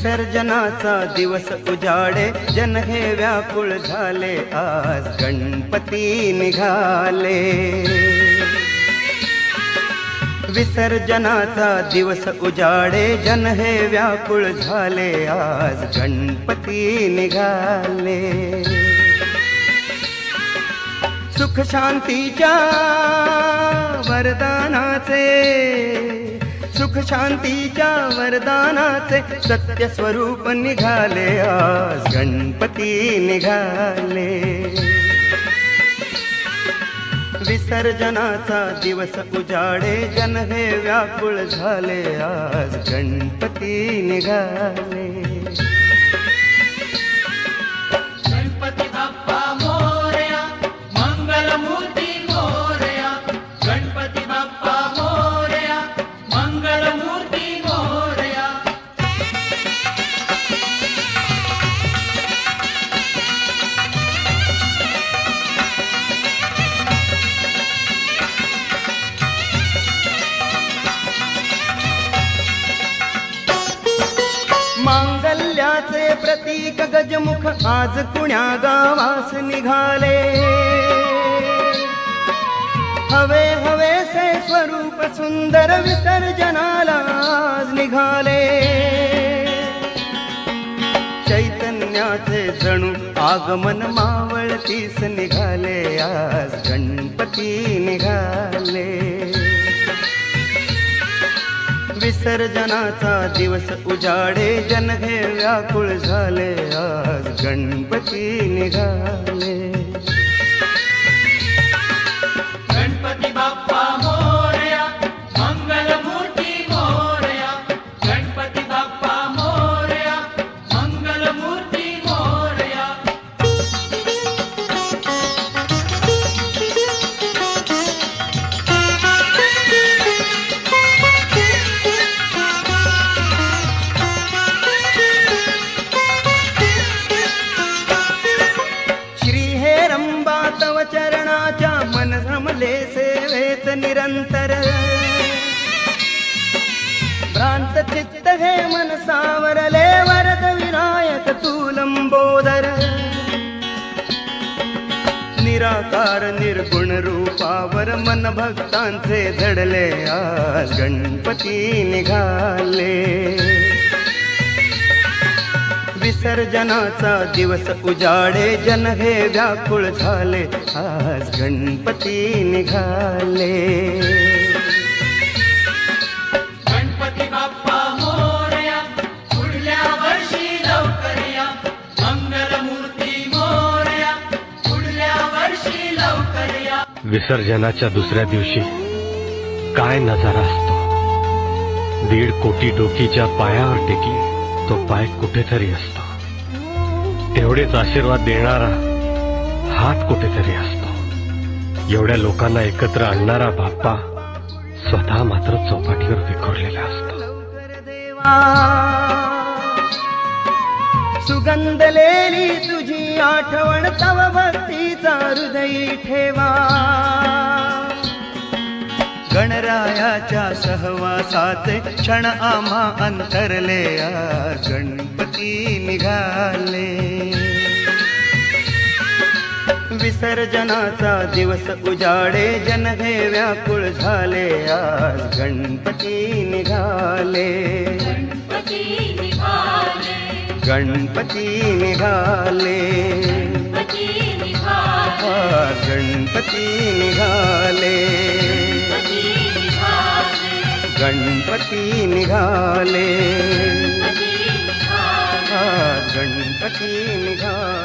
विसर्जनाचा दिवस उजाडे जन हे व्याकुळ झाले आज गणपती निघाले. विसर्जनाचा दिवस उजाडे जन हे व्याकुळ झाले आज गणपती निघाले. सुख शांतीच्या वरदानाचे सुख शांतीच्या वरदानाचे सत्य स्वरूप निघाले. आज गणपती निघाले. विसर्जनाचा दिवस उजाडे जन हे व्याकुळ झाले. आज गणपती निघाले. एक गजमुख? आज कुण्या गावास निघाले? हवे हवेसे स्वरूप सुंदर विसर्जनाला आज निघाले. चैतन्याचे जणू आगमन मावळतीस निघाले आज गणपती निघाले. विसर्जनाचा दिवस उजाडे जन हे व्याकुळ झाले आज गणपती निघाले. भ्रांत चित्त हे मन सावरले वरद विनायक तू लंबोदर निराकार निर्गुण रूपावर मन भक्तांचे झडले आज गणपती निघाले. विसर्जनाचा दिवस उजाडे जन हे व्याकुळ झाले आज गणपती निघाले. विसर्जनाच्या दुसऱ्या दिवशी काय नजारा असतो? दीड कोटी डोकीच्या पायावर टेकली तो पाय कुठेतरी असतो. तेवढेच आशीर्वाद देणारा हात कुठेतरी असतो. एवढ्या लोकांना एकत्र आणणारा बाप्पा स्वतः मात्र चौपाटीवर विखुरलेला असतो. देवा. सुगंधलेली तुझी आठवण तव भक्तीचा हृदयी ठेवा. गणरायाच्या सहवासाचे क्षण आम्हा अंतरले आज गणपती निघाले. विसर्जनाचा दिवस उजाडे जन हे व्याकुळ झाले आज गणपती निघाले. गणपती निघाले. गणपति निघाले। गणपति निघाले। गणपति निघाले। गणपति निघाले।